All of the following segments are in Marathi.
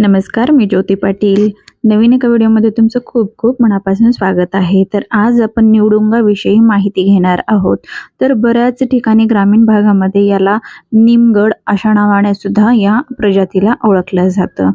नमस्कार मी ज्योती पाटील. नवीन एका व्हिडिओमध्ये तुमचं खूप खूप मनापासून स्वागत आहे. तर आज आपण निवडुंगाविषयी माहिती घेणार आहोत. तर बऱ्याच ठिकाणी ग्रामीण भागामध्ये याला निमगड अशा नावाने सुद्धा या प्रजातीला ओळखलं जातं.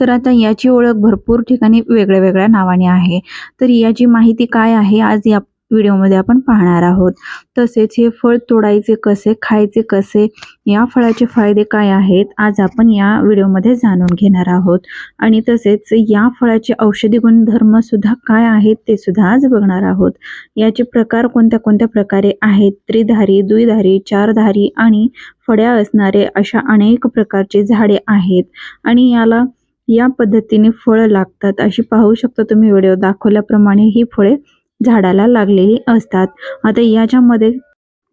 तर आता याची ओळख भरपूर ठिकाणी वेगळ्या वेगळ्या नावाने आहे. तर याची माहिती काय आहे? आज या व्हिडिओमध्ये आपण पाहणार आहोत. तसेच हे फळ तोडायचे कसे खायचे कसे या फळाचे फायदे काय आहेत आज आपण या व्हिडिओमध्ये जाणून घेणार आहोत. आणि तसेच या फळाचे औषधी गुणधर्म सुद्धा काय आहेत ते सुद्धा आज बघणार आहोत. याचे प्रकार कोणत्या कोणत्या प्रकारे आहेत त्रिधारी द्विधारी चारधारी आणि फळ्या असणारे अशा अनेक प्रकारचे झाडे आहेत. आणि याला या पद्धतीने फळं लागतात अशी पाहू शकता तुम्ही. व्हिडिओ दाखवल्याप्रमाणे ही फळे झाडाला लागलेली असतात. आता याच्यामध्ये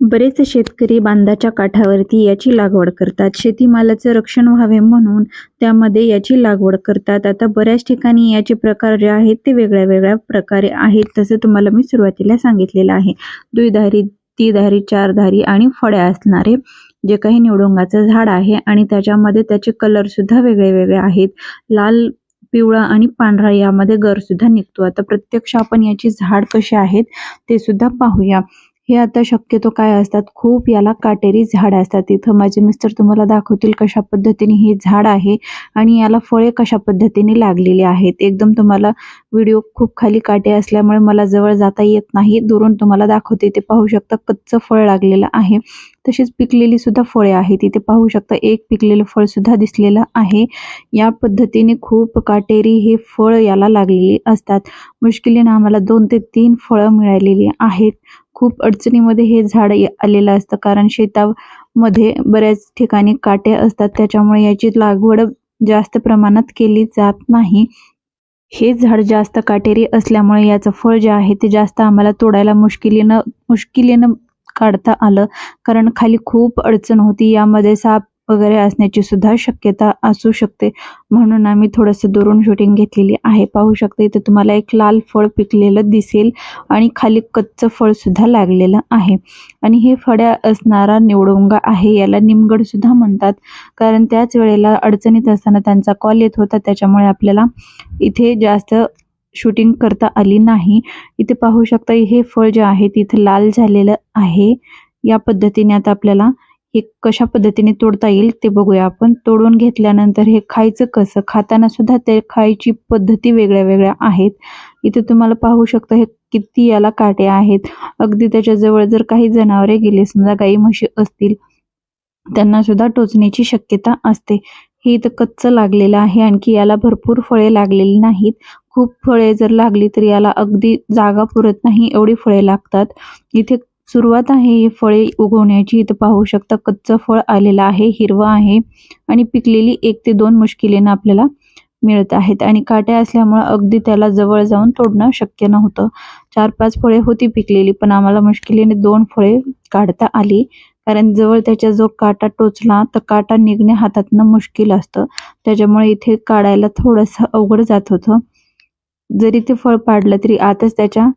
बरेच शेतकरी बांधाच्या काठावरती याची लागवड करतात. शेतीमालाचं रक्षण व्हावे म्हणून त्यामध्ये याची लागवड करतात. आता बऱ्याच ठिकाणी याचे प्रकार जे आहेत ते वेगळ्या वेगळ्या प्रकारे आहेत तसं तुम्हाला मी सुरुवातीला सांगितलेलं आहे. द्विधारी तीधारी चारधारी आणि फळ्या असणारे जे काही निवडुंगाचं झाड आहे आणि त्याच्यामध्ये त्याचे कलर सुद्धा वेगळे वेगळे आहेत. लाल पिवळा आणि पांढरा यामध्ये गर सुद्धा निघतो. आता प्रत्यक्ष आपण याची झाड कशी आहेत ते सुद्धा पाहूया. हे आता शक्यतो काय असतात? खूप याला काटेरी झाड असतात. इथं माझे मिस्टर तुम्हाला दाखवतील कशा पद्धतीने हे झाड आहे आणि याला फळे कशा पद्धतीने लागलेली आहेत. एकदम तुम्हाला व्हिडिओ खूप खाली काटे असल्यामुळे मला जवळ जाता येत नाही. दुरून तुम्हाला दाखवते. ते पाहू शकता कच्चं फळ लागलेलं आहे. तशीच पिकलेली सुद्धा फळे आहेत. इथे पाहू शकता एक पिकलेलं फळ सुद्धा दिसलेलं आहे. या पद्धतीने खूप काटेरी हे फळ याला लागलेली असतात. मुश्किलीने आम्हाला दोन ते तीन फळं मिळालेली आहेत. खूप अडचणीमध्ये हे झाड आलेलं असतं. कारण शेतामध्ये बऱ्याच ठिकाणी काटे असतात. त्याच्यामुळे याची लागवड जास्त प्रमाणात केली जात नाही. हे झाड जास्त काटेरी असल्यामुळे याचं फळ जे आहे ते जास्त आम्हाला तोडायला मुश्किलीनं मुश्किलीनं काढता आलं. कारण खाली खूप अडचण होती. यामध्ये साप वगैरे असण्याची सुद्धा शक्यता असू शकते. म्हणून आम्ही थोडंसं दुरून शूटिंग घेतलेली आहे. पाहू शकता इथे तुम्हाला एक लाल फळ पिकलेलं दिसेल आणि खाली कच्चं फळ सुद्धा लागलेलं आहे. आणि हे फळ्या असणारा निवडोंगा आहे याला निमगड सुद्धा म्हणतात. कारण त्याच वेळेला अडचणीत असताना त्यांचा कॉल येत होता त्याच्यामुळे आपल्याला इथे जास्त शूटिंग करता आली नाही. इथे पाहू शकता हे फळ जे आहे तिथे लाल झालेलं आहे. या पद्धतीने आता आपल्याला हे कशा पद्धतीने तोडता येईल ते बघूया आपण. तोडून घेतल्यानंतर हे खायचं कसं? खाताना सुद्धा ते खायची पद्धती वेगळ्या वेगळ्या आहेत. इथे तुम्हाला पाहू शकता हे किती याला काटे आहेत. अगदी त्याच्याजवळ जर काही जनावरे गेले समजा गाई म्हशी असतील त्यांना सुद्धा टोचण्याची शक्यता असते. हे इथं कच्चं लागलेलं आहे. आणखी याला भरपूर फळे लागलेली नाहीत. खूप फळे जर लागली तर याला अगदी जागा पुरत नाही एवढी फळे लागतात. इथे सुरुवात आहे ही फळे उगवण्याची. इथं पाहू शकता कच्चं फळ आलेलं आहे हिरवं आहे आणि पिकलेली एक ते दोन मुश्किलीनं आपल्याला मिळत आहेत. आणि काट्या असल्यामुळे अगदी त्याला जवळ जाऊन तोडणं शक्य नव्हतं. चार पाच फळे होती पिकलेली पण आम्हाला मुश्किलीने दोन फळे काढता आली. कारण जवळ त्याच्या जो काटा टोचला तर काटा निघणे हातातनं मुश्किल असतं. त्याच्यामुळे इथे काढायला थोडंसं अवघड जात होतं. जरी ते फळ पाडलं तरी आतच त्याच्या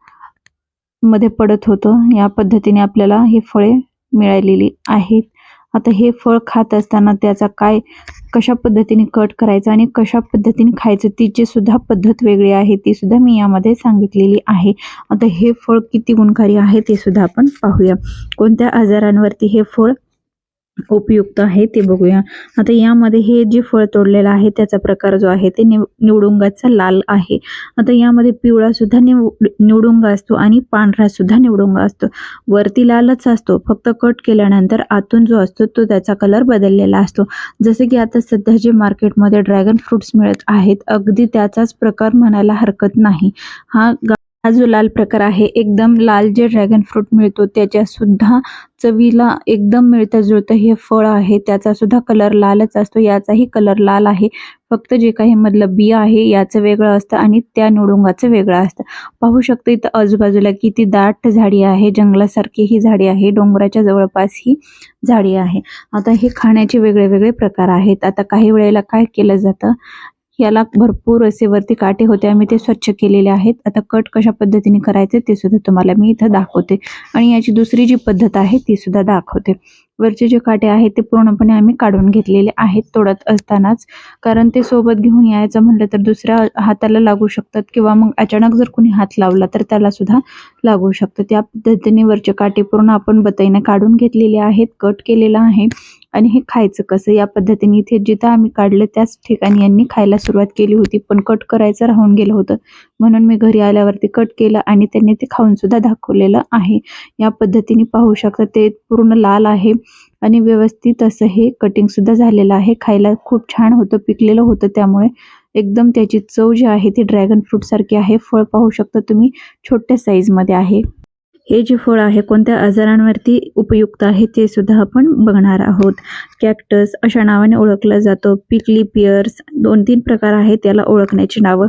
मध्ये पडत होतं. या पद्धतीने आपल्याला हे फळे मिळालेली आहेत. आता हे फळ खात असताना त्याचा काय कशा पद्धतीने कट करायचा आणि कशा पद्धतीने खायचं तिची सुद्धा पद्धत वेगळी आहे. ती सुद्धा मी यामध्ये सांगितलेली आहे. आता हे फळ किती गुणकारी आहे ते सुद्धा आपण पाहूया. कोणत्या आजारांवरती हे फळ उपयुक्त आहे ते बघूया. आता यामध्ये हे जे फळ तोडलेलं आहे त्याचा प्रकार जो आहे ते निव निवडुंगाचा लाल आहे. आता यामध्ये पिवळा सुद्धा निव निवडुंगा असतो आणि पांढरा सुद्धा निवडुंगा असतो. वरती लालच असतो फक्त कट केल्यानंतर आतून जो असतो तो त्याचा कलर बदललेला असतो. जसे की आता सध्या जे मार्केटमध्ये ड्रॅगन फ्रुट्स मिळत आहेत अगदी त्याचाच प्रकार म्हणायला हरकत नाही. हा हा जो लाल प्रकार आहे एकदम लाल जे ड्रॅगन फ्रूट मिळतो त्याच्या सुद्धा चवीला एकदम मिळतं. जुळतं हे फळ आहे त्याचा सुद्धा कलर लालच असतो. याचाही कलर लाल आहे. फक्त जे काही मधलं बिया आहे याचं वेगळं असतं आणि त्या निडुंगाचं वेगळं असतं. पाहू शकतो इथं आजूबाजूला किती दाट झाडी आहे. जंगलासारखी ही झाडी आहे. डोंगराच्या जवळपास ही झाडी आहे. आता हे खाण्याचे वेगळे वेगळे प्रकार आहेत. आता काही वेळेला काय केलं जातं? याला भरपूर असे वरती काटे होते. आम्ही ते स्वच्छ केलेले आहेत. आता कट कशा पद्धतीने करायचे ते सुद्धा तुम्हाला मी इथं दाखवते. आणि याची दुसरी जी पद्धत आहे ती सुद्धा दाखवते. वरचे जे काटे आहेत ते पूर्णपणे आम्ही काढून घेतलेले आहेत तोडत असतानाच. कारण ते सोबत घेऊन यायचं म्हणलं तर दुसऱ्या हाताला लागू शकतात किंवा मग अचानक जर कोणी हात लावला तर त्याला सुद्धा लागू शकतं. त्या पद्धतीने वरचे काटे पूर्ण आपण बतईने काढून घेतलेले आहेत कट केलेला आहे. आणि हे खायचं कसं? या पद्धतीने इथे जिथं आम्ही काढलं त्याच ठिकाणी यांनी खायला सुरुवात केली होती. पण कट करायचं राहून गेलं होतं. म्हणून मी घरी आल्यावरती कट केलं आणि त्यांनी ते खाऊन सुद्धा दाखवलेलं आहे. या पद्धतीने पाहू शकता ते पूर्ण लाल आहे आणि व्यवस्थित असं हे कटिंग सुद्धा झालेलं आहे. खायला खूप छान होतं पिकलेलं होतं. त्यामुळे एकदम त्याची चव जी आहे ती ड्रॅगन फ्रूट सारखी आहे. फळ पाहू शकता तुम्ही छोट्या साईजमध्ये आहे. हे जे फळ आहे कोणत्या आजारांवरती उपयुक्त आहे ते सुद्धा आपण बघणार आहोत. कॅक्टस अशा नावाने ओळखलं जातं. पिकली पियर्स दोन तीन प्रकार आहेत त्याला ओळखण्याची नावं.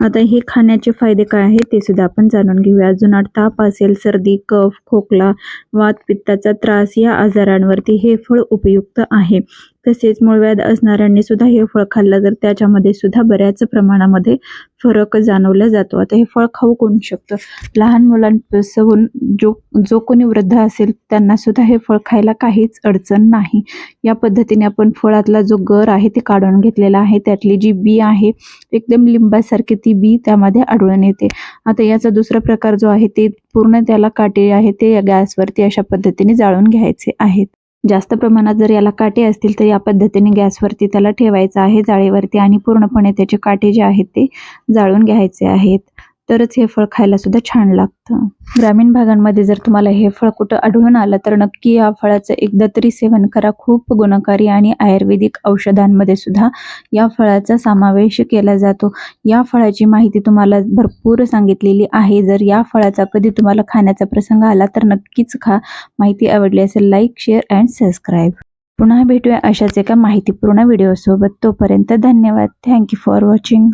आता हे खाण्याचे फायदे काय आहेत ते सुद्धा आपण जाणून घेऊया. जुनाट ताप असेल सर्दी कफ खोकला वात पित्ताचा त्रास या आजारांवरती हे फळ उपयुक्त आहे. तसेच मूळव्याध असणाऱ्यांनी सुद्धा हे फळ खाल्लं तर त्याच्यामध्ये सुद्धा बऱ्याच प्रमाणामध्ये फरक जाणवला जातो. आता हे फळ खाऊ कोण शकतं? लहान मुलांपासून जो जो कोणी वृद्ध असेल त्यांना सुद्धा हे फळ खायला काहीच अडचण नाही. या पद्धतीने आपण फळातला जो गर आहे ते काढून घेतलेला आहे. त्यातली जी बी आहे एकदम लिंबासारखी ती बी त्यामध्ये आढळून येते. आता याचा दुसरा प्रकार जो आहे ते पूर्ण त्याला काटे आहे ते या गॅसवरती अशा पद्धतीने जाळून घ्यायचे आहेत. जास्त प्रमाणात जर याला काटे असतील तर या पद्धतीने गॅसवरती त्याला ठेवायचं आहे जाळीवरती आणि पूर्णपणे त्याचे काटे जे आहेत ते जाळून घ्यायचे आहेत. तरच हे फळ खायला सुद्धा छान लागतं. ग्रामीण भागांमध्ये जर तुम्हाला हे फळ कुठं आढळून आलं तर नक्की या फळाचं एकदा तरी सेवन करा. खूप गुणकारी आणि आयुर्वेदिक औषधांमध्ये सुद्धा या फळाचा समावेश केला जातो. या फळाची माहिती तुम्हाला भरपूर सांगितलेली आहे. जर या फळाचा कधी तुम्हाला खाण्याचा प्रसंग आला तर नक्कीच खा. माहिती आवडली असेल लाईक शेअर अँड सबस्क्राईब. पुन्हा भेटूया अशाच एका माहितीपूर्ण व्हिडिओसोबत. तोपर्यंत धन्यवाद. Thank you for watching.